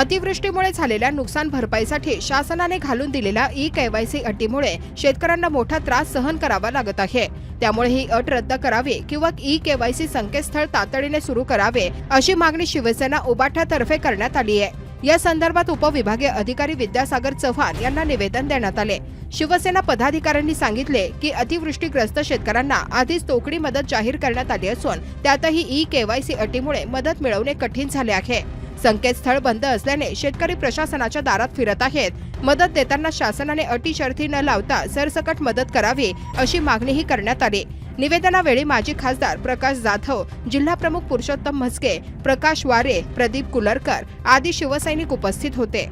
अतिवृष्टीमुळे झालेल्या नुकसान भरपाईसाठी शासनाने घालून दिलेल्या ई केवायसी अटीमुळे शेतकऱ्यांना मोठा त्रास सहन करावा लागत आहे. त्यामुळे ही अट रद्द करावी किंवा ई केवायसी संकेतस्थळ तातडीने सुरू करावे अशी मागणी शिवसेना उबाठातर्फे करण्यात आली आहे. या संदर्भात उपविभागीय अधिकारी विद्यासागर चव्हाण यांना निवेदन देण्यात आले. शिवसेना पदाधिकाऱ्यांनी सांगितले की अतिवृष्टीग्रस्त शेतकऱ्यांना आधीच तोकडी मदत जाहीर करण्यात आली असून त्यातही ई केवायसी अटीमुळे मदत मिळवणे कठीण झाले आहे. संकेतस्थळ बंद असल्याने शेतकरी प्रशासनाच्या दारात फिरत आहेत. मदत देताना शासनाने अटी शर्थी न लावता सरसकट मदत करावी अशी मागणीही करण्यात आली. निवेदनावेळी माजी खासदार प्रकाश जाधव जिल्हाप्रमुख पुरुषोत्तम म्हस्के प्रकाश वारे प्रदीप कुलरकर आदी शिवसैनिक उपस्थित होते.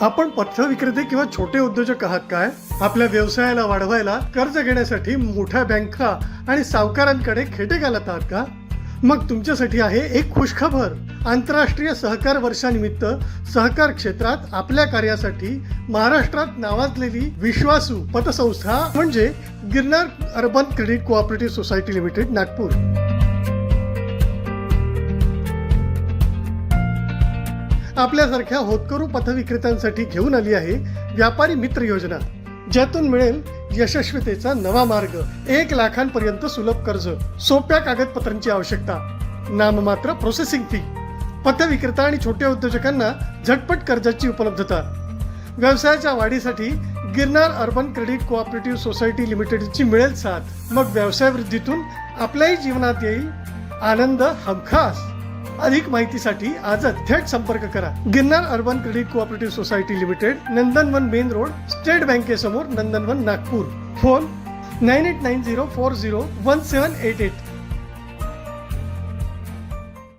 आपण पथविक्रेते किंवा छोटे उद्योजक आहात काय? आपल्या व्यवसायाला वाढवायला कर्ज घेण्यासाठी मोठ्या बँका आणि सावकारांकडे खेटे घालत आहात का? मग तुमच्यासाठी आहे एक खुशखबर. आंतरराष्ट्रीय सहकार वर्षानिमित्त सहकार क्षेत्रात आपल्या कार्यासाठी महाराष्ट्रात नावाजलेली विश्वासू पतसंस्था म्हणजे Girnar urban credit cooperative society limited Nagpur. आपल्यासारख्या होतकरू पथविक्रेत्यांसाठी घेऊन आली आहे व्यापारी मित्र योजना ज्यातून मिळेल यशस्वीतेचा नवा मार्ग एक लाखांपर्यंत सुलभ कर्ज सोप्या कागदपत्रांची आवश्यकता. नाममात्र प्रोसेसिंग फी पथविक्रेता आणि छोट्या उद्योजकांना झटपट कर्जाची उपलब्धता. व्यवसायाच्या वाढीसाठी Girnar urban credit cooperative society लिमिटेडची मिळेल साथ. मग व्यवसाय वृद्धीतून आपल्याही जीवनात येईल आनंद हमखास. अधिक माहितीसाठी आजच थेट संपर्क करा. Girnar urban credit cooperative society limited Nandanvan main road state बँकेसमोर Nandanvan Nagpur. Phone nine eight nine zero four zero one seven eight eight.